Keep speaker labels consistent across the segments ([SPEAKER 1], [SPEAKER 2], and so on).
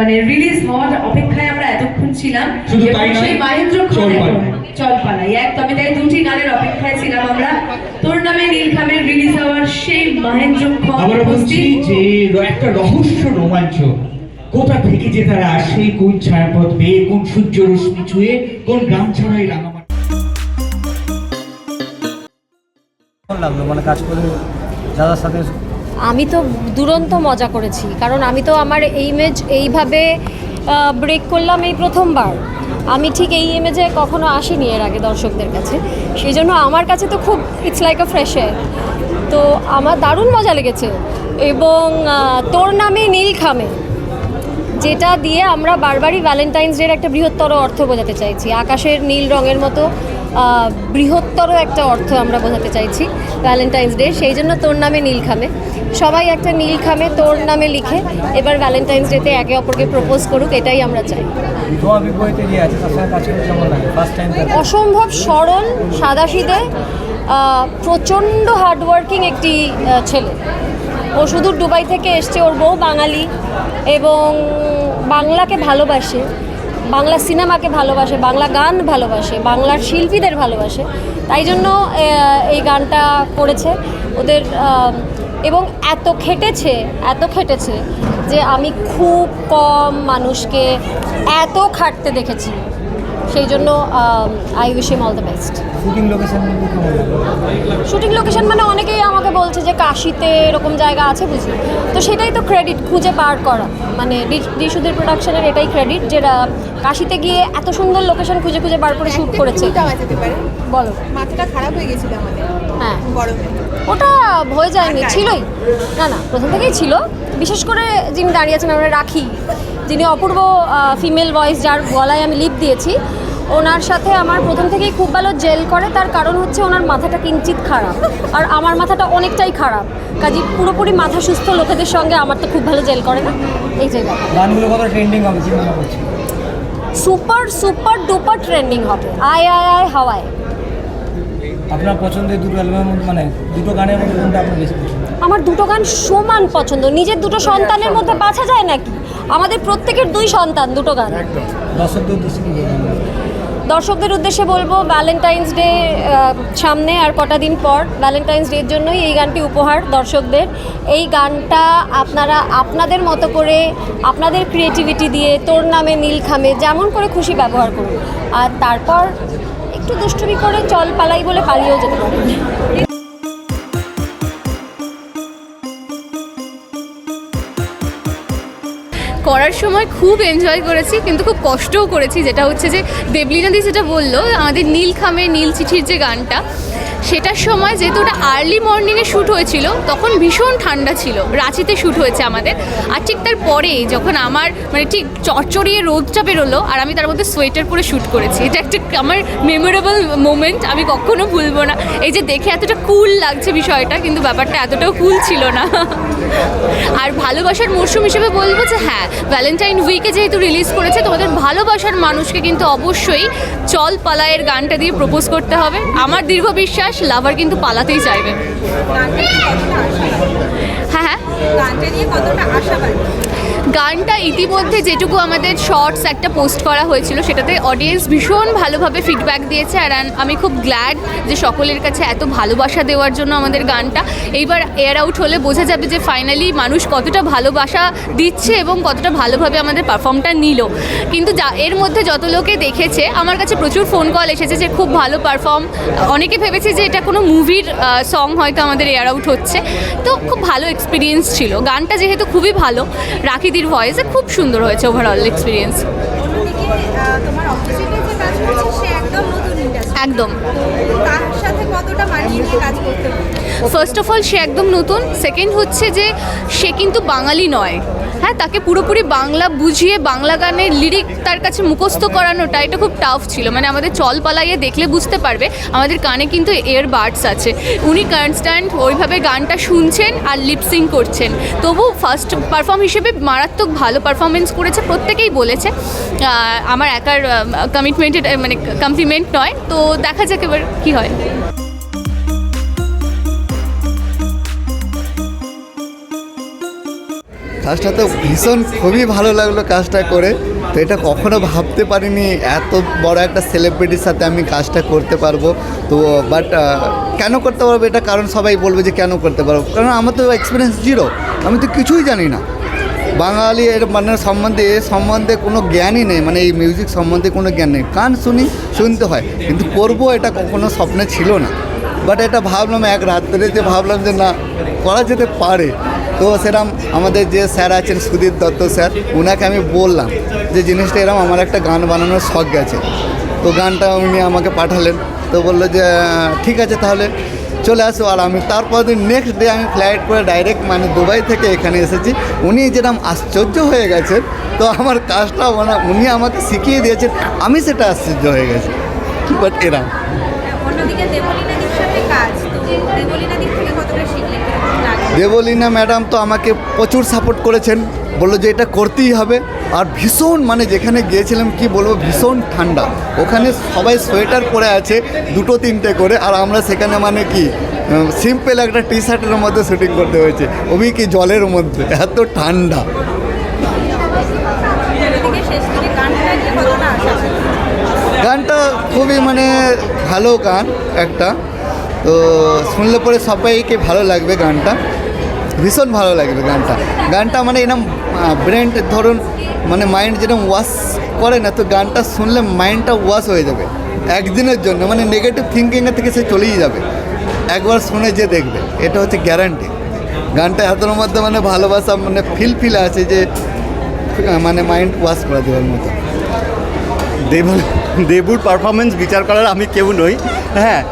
[SPEAKER 1] মানে রিলিজ হওয়ার অপেক্ষায় আমরা এতক্ষণ ছিলাম। সেই মাহেন্দ্র
[SPEAKER 2] চল পালাই।
[SPEAKER 1] চল পালাই তাই দুটি গানের অপেক্ষায় ছিলাম আমরা। তোর নামে নীলখামের রিলিজ হওয়ার সেই মাহেন্দ্র
[SPEAKER 2] আমরা বলছি যে একটা রহস্য রোমাঞ্চ। কোথা থেকে যে তারা আসে কোন ছায়াপথ বেয়ে কোন সূর্য রশ্মি ছুঁয়ে কোন গ্রাম ছড়াই রাঙামাটি।
[SPEAKER 3] লাগল মানে কাজ করে দাদার সাথে
[SPEAKER 4] আমি তো দুরন্ত মজা করেছি, কারণ আমি তো আমার এই ইমেজ এইভাবে ব্রেক করলাম এই প্রথমবার। আমি ঠিক এই ইমেজে কখনো আসিনি এর আগে দর্শকদের কাছে। সেই জন্য আমার কাছে তো খুব ইটস লাইক আ ফ্রেশ তো আমার দারুণ মজা লেগেছে। এবং তোর নামে নীল খামে, যেটা দিয়ে আমরা বারবারই ভ্যালেন্টাইন্স ডের একটা বৃহত্তর অর্থ বোঝাতে চাইছি। আকাশের নীল রঙের মতো বৃহত্তর একটা অর্থ আমরা বোঝাতে চাইছি ভ্যালেন্টাইন্স ডে সেই জন্য তোর নামে নীল খামে সবাই একটা নীল খামে তোর নামে লিখে এবার ভ্যালেন্টাইন্স ডেতে একে অপরকে প্রপোজ করুক এটাই আমরা চাই। অসম্ভব সরল সাদাসিধে আহ, প্রচণ্ড হার্ডওয়ার্কিং একটি ছেলে। ও শুধু দুবাই থেকে এসছে ওর বউ বাঙালি এবং বাংলাকে ভালোবাসে। বাংলা সিনেমাকে ভালোবাসে, বাংলা গান ভালোবাসে, বাংলার শিল্পীদের ভালোবাসে। তাই জন্য এই গানটা করেছে। ওদের এবং এত খেটেছে এত খেটেছে যে আমি খুব কম মানুষকে এত খাটতে দেখেছি। সেই জন্য I wish him all the best
[SPEAKER 3] shooting location
[SPEAKER 4] shooting location মানে অনেকেই আমাকে বলছে যে কাশিতে এরকম জায়গা আছে বুঝি। তো সেটাই তো ক্রেডিট খুঁজে বার করা। মানে ডিসুদের প্রোডাকশনের এটাই ক্রেডিট যেটা কাশিতে গিয়ে এত সুন্দর লোকেশন খুঁজে খুঁজে বার করে শ্যুট করেছে।
[SPEAKER 5] পারে।
[SPEAKER 4] বলো।
[SPEAKER 5] মাথাটা খারাপ হয়ে গেছিল আমাদের।
[SPEAKER 4] হ্যাঁ।
[SPEAKER 5] গরমে।
[SPEAKER 4] ওটা হয়ে যায়নি ছিলই। না না প্রথম থেকেই ছিল। বিশেষ করে যিনি দাঁড়িয়ে আছেন আমরা রাখি। যিনি অপূর্ব ফিমেল ভয়েস যার গলায় আমি লিপ দিয়েছি ওনার সাথে আমার প্রথম থেকেই খুব ভালো জেল করে তার কারণ হচ্ছে ওনার মাথাটা কিঞ্চিত খারাপ। আর আমার মাথাটা অনেকটাই খারাপ। কাজে পুরোপুরি মাথা সুস্থ লোকেদের সঙ্গে আমার তো খুব ভালো জেল করে না। এই জায়গায়
[SPEAKER 3] গানগুলো কত ট্রেন্ডিং হবে কি করছি?
[SPEAKER 4] সুপার সুপার ডুপার ট্রেন্ডিং হবে। আয় আয় আয় হাওয়ায়।
[SPEAKER 3] আপনার পছন্দের দুটো অ্যালবামের মধ্যে মানে দুটো গানের মধ্যে কোনটা আপনার বেশি পছন্দ?
[SPEAKER 4] আমার দুটো গান সমান পছন্দ। নিজের দুটো সন্তানের মধ্যে বাছা যায় নাকি? আমাদের প্রত্যেকের দুই সন্তান দুটো গান।
[SPEAKER 3] দর্শকদের বলবেন?
[SPEAKER 4] দর্শকদের উদ্দেশ্যে বলব ভ্যালেন্টাইন্স ডে সামনে আর কটা দিন পর ভ্যালেন্টাইন্স ডের জন্যই এই গানটি উপহার দর্শকদের। এই গানটা আপনারা, আপনাদের মতো করে আপনাদের ক্রিয়েটিভিটি দিয়ে তোর নামে নীল খামে যেমন করে খুশি ব্যবহার করুন। আর তারপর একটু দুষ্টুমি করে চল পালাই বলে পালিয়েও যেতে পারেন।
[SPEAKER 6] করার সময় খুব এনজয় করেছি, কিন্তু খুব কষ্টও করেছি। যেটা হচ্ছে যে দেবলীনাদি যেটা বলল, আমাদের নীল খামে নীল চিঠির যে গানটা সেটার সময় যেহেতু ওটা আর্লি মর্নিংয়ে শ্যুট হয়েছিল, তখন ভীষণ ঠান্ডা ছিল। রাঁচিতে শ্যুট হয়েছে আমাদের। আর ঠিক তার পরে যখন আমার মানে ঠিক চড়চড়িয়ে রোদটা বেরোলো আর আমি তার মধ্যে সোয়েটার পরে শ্যুট করেছি। এটা একটা আমার মেমোরেবল মোমেন্ট আমি কখনো ভুলবো না। এই যে দেখে এতটা কুল লাগছে বিষয়টা, কিন্তু ব্যাপারটা এতটাও কুল ছিল না। আর ভালোবাসার মরশুম হিসেবে বলব যে হ্যাঁ ভ্যালেন্টাইন উইকে যেহেতু রিলিজ করেছে, তোমাদের ভালোবাসার মানুষকে কিন্তু অবশ্যই চল পালায়ের গানটা দিয়ে প্রপোজ করতে হবে। আমার দীর্ঘ বিশ্বাস লাভার কিন্তু পালাতেই চাইবে। হ্যাঁ হ্যাঁ।
[SPEAKER 5] গানটা নিয়ে কতটা আশাবাদী?
[SPEAKER 6] গানটা ইতিমধ্যে যেটুকু আমাদের শর্টস একটা পোস্ট করা হয়েছিল, সেটাতে অডিয়েন্স ভীষণ ভালোভাবে ফিডব্যাক দিয়েছে, আর আমি খুব গ্ল্যাড যে সকলের কাছে এত ভালোবাসা দেওয়ার জন্য আমাদের গানটা। এইবার এয়ার আউট হলে বোঝা যাবে যে ফাইনালি মানুষ কতটা ভালোবাসা দিচ্ছে এবং কতটা ভালোভাবে আমাদের পারফর্মটা নিল। কিন্তু যা এর মধ্যে যত লোকে দেখেছে, আমার কাছে প্রচুর ফোন কল এসেছে যে খুব ভালো পারফর্ম অনেকে ভেবেছে যে এটা কোনো মুভির সং হয়তো আমাদের এয়ার আউট হচ্ছে। তো খুব ভালো এক্সপিরিয়েন্স ছিল। গানটা যেহেতু খুবই ভালো রাখিদির ভয়েসে খুব সুন্দর হয়েছে ওভারঅল এক্সপিরিয়েন্স
[SPEAKER 5] তোমার অপোজিটে যে কাজ করছে সে একদম নতুন
[SPEAKER 6] একদম।
[SPEAKER 5] তার সাথে কতটা মানিয়ে নিয়ে কাজ করতে
[SPEAKER 6] ফার্স্ট অফ অল সে একদম নতুন। সেকেন্ড হচ্ছে যে সে কিন্তু বাঙালি নয়। হ্যাঁ তাকে পুরোপুরি বাংলা বুঝিয়ে, বাংলা গানের লিরিক তার কাছে মুখস্থ করানোটা, এটা খুব টাফ ছিল। মানে আমাদের চল পালাইয়ে দেখলে বুঝতে পারবে, আমাদের কানে কিন্তু এয়ার বার্ডস আছে। উনি কনস্ট্যান্ট ওইভাবে গানটা শুনছেন আর লিপসিং করছেন। তবু ফার্স্ট পারফর্ম হিসেবে মারাত্মক ভালো পারফরমেন্স করেছে, প্রত্যেকেই বলেছে। আমার একার কমিটমেন্টেড মানে কমপ্লিমেন্ট নয়। তো দেখা যাক এবার কী হয়।
[SPEAKER 7] কাজটা তো ভীষণ খুবই ভালো লাগল কাজটা করে। তো এটা কখনো ভাবতে পারিনি, এত বড় একটা সেলিব্রিটির সাথে আমি কাজটা করতে পারব। তো বাট কেন করতে পারব এটা কারণ সবাই বলবে যে কেন করতে পারব। কারণ আমার তো এক্সপিরিয়েন্স জিরো আমি তো কিছুই জানি না। বাঙালি এর মানে সম্বন্ধে এর সম্বন্ধে কোনো জ্ঞানই নেই মানে এই মিউজিক সম্বন্ধে কোনো জ্ঞান নেই। গান শুনি, শুনতে হয়, কিন্তু করব এটা কখনো স্বপ্নে ছিল না। বাট এটা ভাবলাম এক রাত্রে যে ভাবলাম যে না, করা যেতে পারে। তো সেরকম আমাদের যে স্যার আছেন সুদীপ দত্ত স্যার ওনাকে আমি বললাম যে জিনিসটা এরকম আমার একটা গান বানানোর শখ গেছে। তো গানটা উনি আমাকে পাঠালেন, তো বলল যে, ঠিক আছে তাহলে চলে আসো আর আমি তারপর দিন নেক্সট ডে আমি ফ্লাইট করে ডাইরেক্ট মানে দুবাই থেকে এখানে এসেছি। উনি যেরকম আশ্চর্য হয়ে গেছেন, তো আমার কাজটা মানে উনি আমাকে শিখিয়ে দিয়েছেন, আমি সেটা আশ্চর্য হয়ে গেছি। বাট এরম
[SPEAKER 5] থেকে কতটা শিখলে কীরকম লাগল
[SPEAKER 7] দেবলীনা ম্যাডাম তো আমাকে প্রচুর সাপোর্ট করেছেন। বলল যে এটা করতেই হবে। আর ভীষণ মানে যেখানে গিয়েছিলাম কি বলব, ভীষণ ঠান্ডা। ওখানে সবাই সোয়েটার পরে আছে, দুটো তিনটে করে। আর আমরা সেখানে মানে কি সিম্পল একটা টি শার্টের মধ্যে শুটিং করতে হয়েছে। ওবি কি জলের মধ্যে? এত ঠান্ডা।
[SPEAKER 5] গানটা
[SPEAKER 7] খুবই মানে ভালো গান একটা। তো শুনলে পরে সবাইকে ভালো লাগবে গানটা। ভীষণ ভালো লাগবে গানটা। গানটা মানে এরকম ব্রেন ধরুন মানে মাইন্ড যেরকম ওয়াশ করে না, তো গানটা শুনলে মাইন্ডটা ওয়াশ হয়ে যাবে। একদিনের জন্য মানে নেগেটিভ থিঙ্কিংয়ের থেকে সে চলেই যাবে। একবার শুনে যে দেখবে, এটা হচ্ছে গ্যারান্টি গানটা এতর মধ্যে মানে ভালোবাসা মানে ফিল ফিল আছে যে মানে মাইন্ড ওয়াশ করে দেওয়ার মতো।
[SPEAKER 8] দেব দেবুর পারফরমেন্স বিচার করার আমি কেউ নই। হ্যাঁ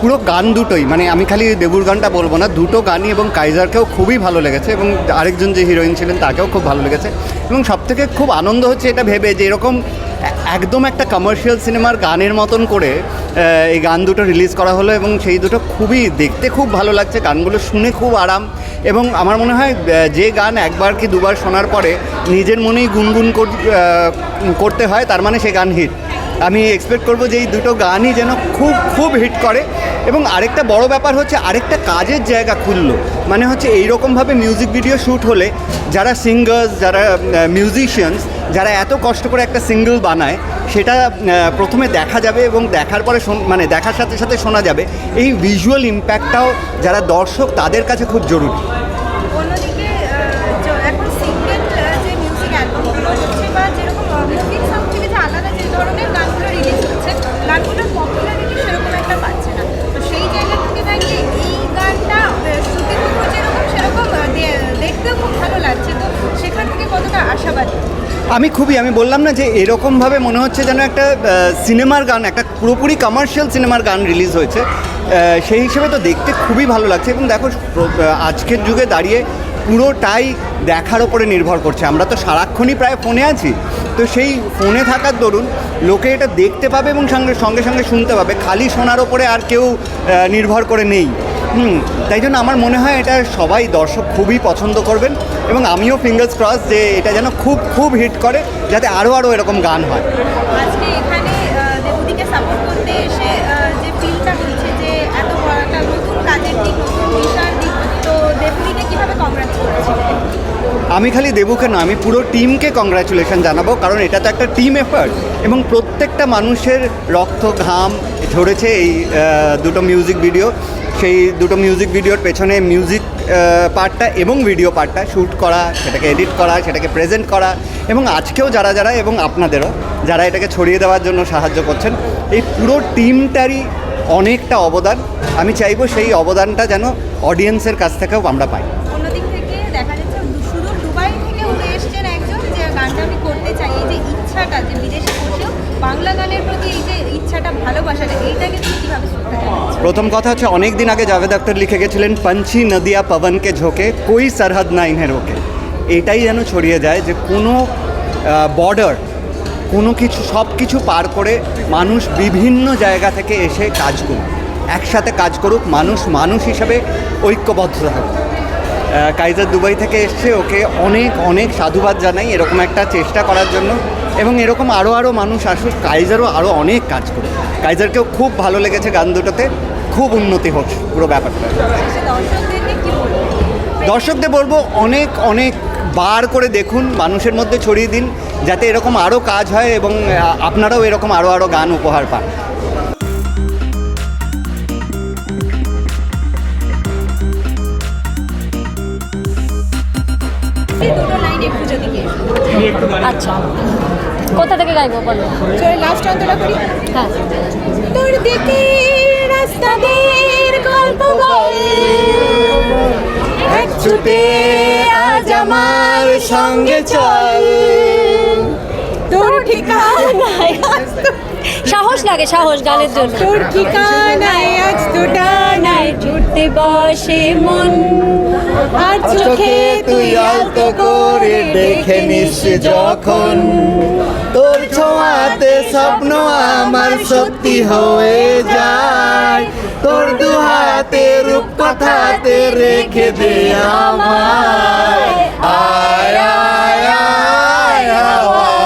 [SPEAKER 8] পুরো গান দুটোই মানে আমি খালি দেবুর গানটা বলব না, দুটো গানই এবং কাইজারকেও খুবই ভালো লেগেছে এবং আরেকজন যে হিরোইন ছিলেন তাকেও খুব ভালো লেগেছে এবং সবথেকে খুব আনন্দ হচ্ছে এটা ভেবে যে এরকম একদম একটা কমার্শিয়াল সিনেমার গানের মতন করে এই গান দুটো রিলিজ করা হলো এবং সেই দুটো খুবই দেখতে খুব ভালো লাগছে, গানগুলো শুনে খুব আরাম এবং আমার মনে হয় যে গান একবার কি দুবার শোনার পরে নিজের মনেই গুনগুন কর- করতে হয়, তার মানে সে গান হিট আমি এক্সপেক্ট করব যে এই দুটো গানই যেন খুব খুব হিট করে। এবং আরেকটা বড় ব্যাপার হচ্ছে, আরেকটা কাজের জায়গা খুললো। মানে হচ্ছে এইরকমভাবে মিউজিক ভিডিও শ্যুট হলে যারা সিঙ্গার্স যারা মিউজিশিয়ানস যারা এত কষ্ট করে একটা সিঙ্গল বানায়, সেটা প্রথমে দেখা যাবে এবং দেখার পরে মানে দেখার সাথে সাথে শোনা যাবে। এই ভিজুয়াল ইম্প্যাক্টটাও যারা দর্শক, তাদের কাছে খুব জরুরি। আমি খুবই, আমি বললাম না যে এরকমভাবে মনে হচ্ছে যেন একটা সিনেমার গান, একটা পুরোপুরি কমার্শিয়াল সিনেমার গান রিলিজ হয়েছে। সেই হিসেবে তো দেখতে খুবই ভালো লাগছে এবং দেখো আজকের যুগে দাঁড়িয়ে পুরোটাই দেখার ওপরে নির্ভর করছে। আমরা তো সারাক্ষণই প্রায় ফোনে আছি। তো সেই ফোনে থাকার দরুন লোকে এটা দেখতে পাবে এবং সঙ্গে সঙ্গে সঙ্গে শুনতে পাবে। খালি শোনার ওপরে আর কেউ নির্ভর করে নেই। হুম তাই জন্য আমার মনে হয় এটা সবাই দর্শক খুবই পছন্দ করবেন এবং আমিও ফিঙ্গার্স ক্রস যে এটা যেন খুব খুব হিট করে যাতে আরও আরও এরকম গান হয়।
[SPEAKER 5] আজকে এখানে দেবুদিকে সাপোর্ট করতে এসে যে ফিলটা হচ্ছে যে এত বড় একটা নতুন কাজের দিক নতুন দিশার দিক তো দেবুদিকে কীভাবে কংগ্রাচ করেছে
[SPEAKER 8] আমি খালি দেবুকে নয় আমি পুরো টিমকে কংগ্রাচুলেশন জানাব কারণ এটা তো একটা টিম এফার্ট এবং প্রত্যেকটা মানুষের রক্ত ঘাম ঝরেছে এই দুটো মিউজিক ভিডিও সেই দুটো মিউজিক ভিডিওর পেছনে মিউজিক পার্টটা এবং ভিডিও পার্টটা শ্যুট করা, সেটাকে এডিট করা, সেটাকে প্রেজেন্ট করা এবং আজকেও যারা যারা এবং আপনাদেরও যারা এটাকে ছড়িয়ে দেওয়ার জন্য সাহায্য করছেন, এই পুরো টিমটারই অনেকটা অবদান। আমি চাইব সেই অবদানটা যেন অডিয়েন্সের কাছ থেকেও আমরা পাই।
[SPEAKER 5] বাংলা গানের প্রতি এই যে
[SPEAKER 8] প্রথম কথা হচ্ছে অনেক দিন আগে জাভেদ আক্তার লিখে গেছিলেন, পঞ্চি নদিয়া পবনকে ঝোঁকে, কই সরহদ না ইনহে রোকে। এটাই যেন ছড়িয়ে যায় যে কোনো বর্ডার কোনো কিছু, সব কিছু পার করে মানুষ বিভিন্ন জায়গা থেকে এসে কাজ করুক। একসাথে কাজ করুক, মানুষ মানুষ হিসাবে ঐক্যবদ্ধ থাকুক। কাইজার দুবাই থেকে এসছে, ওকে অনেক অনেক সাধুবাদ জানাই এরকম একটা চেষ্টা করার জন্য। এবং এরকম আরও আরও মানুষ আসুক, কাইজারও আরও অনেক কাজ করে। কাইজারকেও খুব ভালো লেগেছে গান দুটোতে, খুব উন্নতি হোক পুরো ব্যাপারটা। দর্শকদের বলব, অনেক অনেক বার করে দেখুন, মানুষের মধ্যে ছড়িয়ে দিন, যাতে এরকম আরও কাজ হয় এবং আপনারাও এরকম আরও আরও গান উপহার পান।
[SPEAKER 4] আচ্ছা। কোথা থেকে গাইবো বলো?
[SPEAKER 5] চলে লাস্ট অন্তরা করি।
[SPEAKER 4] হ্যাঁ।
[SPEAKER 5] তোর দিকে রাস্তাদের গল্প এক ছুটে আজ আমার সঙ্গে চল। তোর ঠিকানা
[SPEAKER 4] সাহস লাগে সাহস গানের জন্য।
[SPEAKER 5] তোর ঠিকানায় আজ তো ডানায়
[SPEAKER 4] জুড়তে বসে মন।
[SPEAKER 5] আর চোখে তুই আলতো করে দেখে নিস যখন।
[SPEAKER 7] তোর ছোঁয়াতে স্বপ্ন আমার সত্যি হয়ে যায়। তোর দু হাতে রূপ কথাতে রেখে দে আমায়। আয় আয় আয়।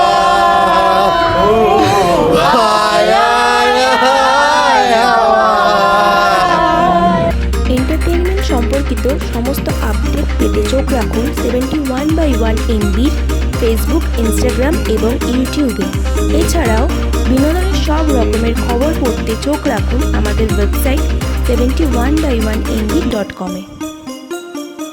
[SPEAKER 9] সব খবর পড়তে চোখ রাখুন আমাদের website seventy one by one MB dot কমে